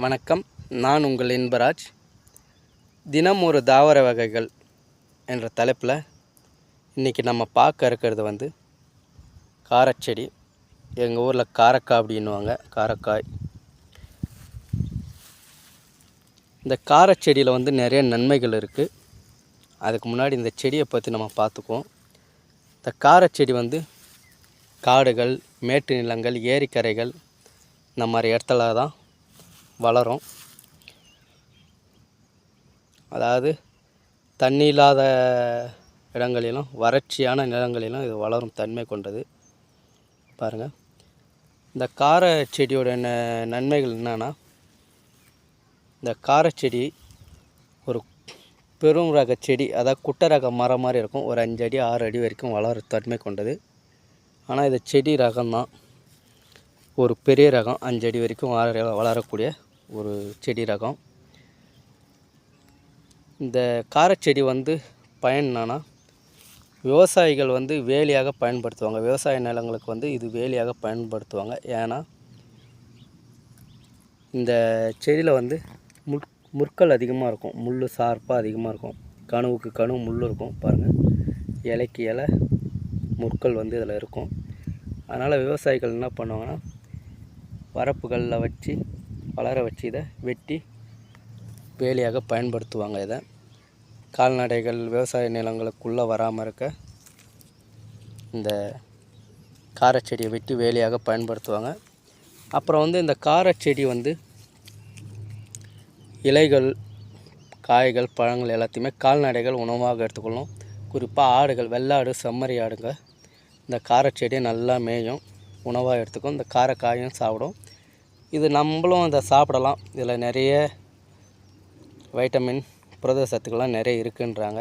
வணக்கம். நான் உங்கள் இன்பராஜ். தினம் ஒரு தாவர வகைகள் என்ற தலைப்பில் இன்றைக்கி நம்ம பார்க்க இருக்கிறது வந்து காரச்செடி. எங்கள் ஊரில் காரக்காய் அப்படின்னுவாங்க. காரக்காய். இந்த காரச்செடியில் வந்து நிறைய நன்மைகள் இருக்குது அதுக்கு முன்னாடி இந்த செடியை பற்றி நம்ம பார்த்துக்குவோம். இந்த காரச்செடி வந்து காடுகள் மேட்டு நிலங்கள் ஏரிக்கரைகள் இந்த மாதிரி இடத்துல தான் வளரும். அதாவது தண்ணி இல்லாத இடங்களிலும் வறட்சியான நிலங்களிலும் இது வளரும் தன்மை கொண்டது. பாருங்கள் இந்த கார செடியோட நன்மைகள் என்னென்னா இந்த காரச்செடி ஒரு பெரும் ரக செடி அதாவது குட்டை ரக மரம் மாதிரி இருக்கும். ஒரு அஞ்சு அடி ஆறு அடி வரைக்கும் வளர தன்மை கொண்டது. ஆனால் இது செடி ரகம்தான். ஒரு பெரிய ரகம் அஞ்சு அடி வரைக்கும் வளர வளரக்கூடிய ஒரு செடி ரகம். இந்த காரச்செடி வந்து பயன் என்னன்னா விவசாயிகள் வந்து வேலியாக பயன்படுத்துவாங்க. விவசாய நிலங்களுக்கு வந்து இது வேலியாக பயன்படுத்துவாங்க. ஏன்னா இந்த செடியில் வந்து முற் முற்கள் அதிகமாக இருக்கும். முள் சார்பாக அதிகமாக இருக்கும். கனவுக்கு கனவு முள் இருக்கும். பாருங்கள் இலைக்கு இலை முற்கள் வந்து இதில் இருக்கும். அதனால் விவசாயிகள் என்ன பண்ணுவாங்கன்னா வரப்புகளில் வச்சு வளர வச்சு இதை வெட்டி வேலியாக பயன்படுத்துவாங்க இதை. கால்நடைகள் விவசாய நிலங்களுக்குள்ளே வராமல் இருக்க இந்த காரச்செடியை வெட்டி வேலியாக பயன்படுத்துவாங்க. அப்புறம் வந்து இந்த காரச்செடி வந்து இலைகள் காய்கள் பழங்கள் எல்லாத்தையுமே கால்நடைகள் உணவாக எடுத்துக்கொள்ளும். குறிப்பாக ஆடுகள் வெள்ளாடு செம்மறி ஆடுங்க. இந்த காரச்செடியை நல்லா மேயும். உணவாக எடுத்துக்கும். இந்த காரக்காயும் சாப்பிடும். இது நம்மளும் இதை சாப்பிடலாம். இதில் நிறைய வைட்டமின் புரத சத்துக்கள்லாம் நிறைய இருக்குன்றாங்க.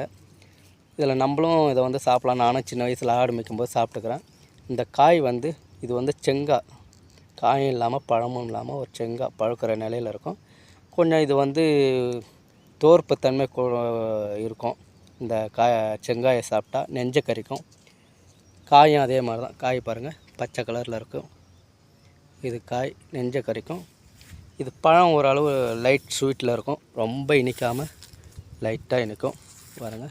இதில் நம்மளும் இதை வந்து சாப்பிடலாம். நானும் சின்ன வயசில் ஆடு மேய்க்கும்போது சாப்பிட்டுக்கிறேன். இந்த காய் வந்து இது வந்து செங்காய் காயும் இல்லாமல் பழமும் இல்லாமல் ஒரு செங்காய் பழுக்கிற நிலையில் இருக்கும். கொஞ்சம் இது வந்து தோற்புத்தன்மை இருக்கும். இந்த காய செங்காயை சாப்பிட்டா நெஞ்சை கறிக்கும் காயும் அதே மாதிரி தான். காய் பாருங்கள் பச்சை கலரில் இருக்கும். இது காய் நெஞ்ச கறிக்கும் இது பழம் ஓரளவு லைட் ஸ்வீட்டில் இருக்கும். ரொம்ப இனிக்காமல் லைட்டாக இனிக்கும். பாருங்க.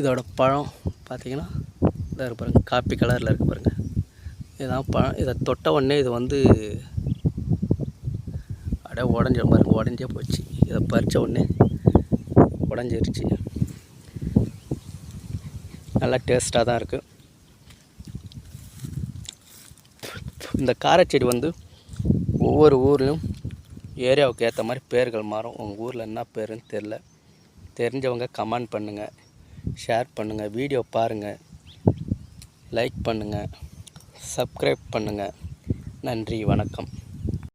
இதோட பழம் பார்த்திங்கன்னா இதாக இருப்பாருங்க காப்பி கலரில் இருக்குது பாருங்கள் இதுதான் பழம். இதை தொட்ட உடனே இது வந்து அப்படியே உடஞ்ச பாருங்க. உடஞ்சே போச்சு. இதை பறித்த உடனே உடஞ்சிருச்சு. நல்லா டேஸ்ட்டாக தான் இருக்குது இந்த காரச்செடி வந்து ஒவ்வொரு ஊர்லேயும் ஏரியாவுக்கு ஏற்ற மாதிரி பேர்கள் மாறும். உங்கள் ஊரில் என்ன பேருன்னு தெரில தெரிஞ்சவங்க கமெண்ட் பண்ணுங்கள் ஷேர் பண்ணுங்கள் வீடியோ பாருங்கள் லைக் பண்ணுங்கள் சப்ஸ்கிரைப் பண்ணுங்கள் நன்றி வணக்கம்.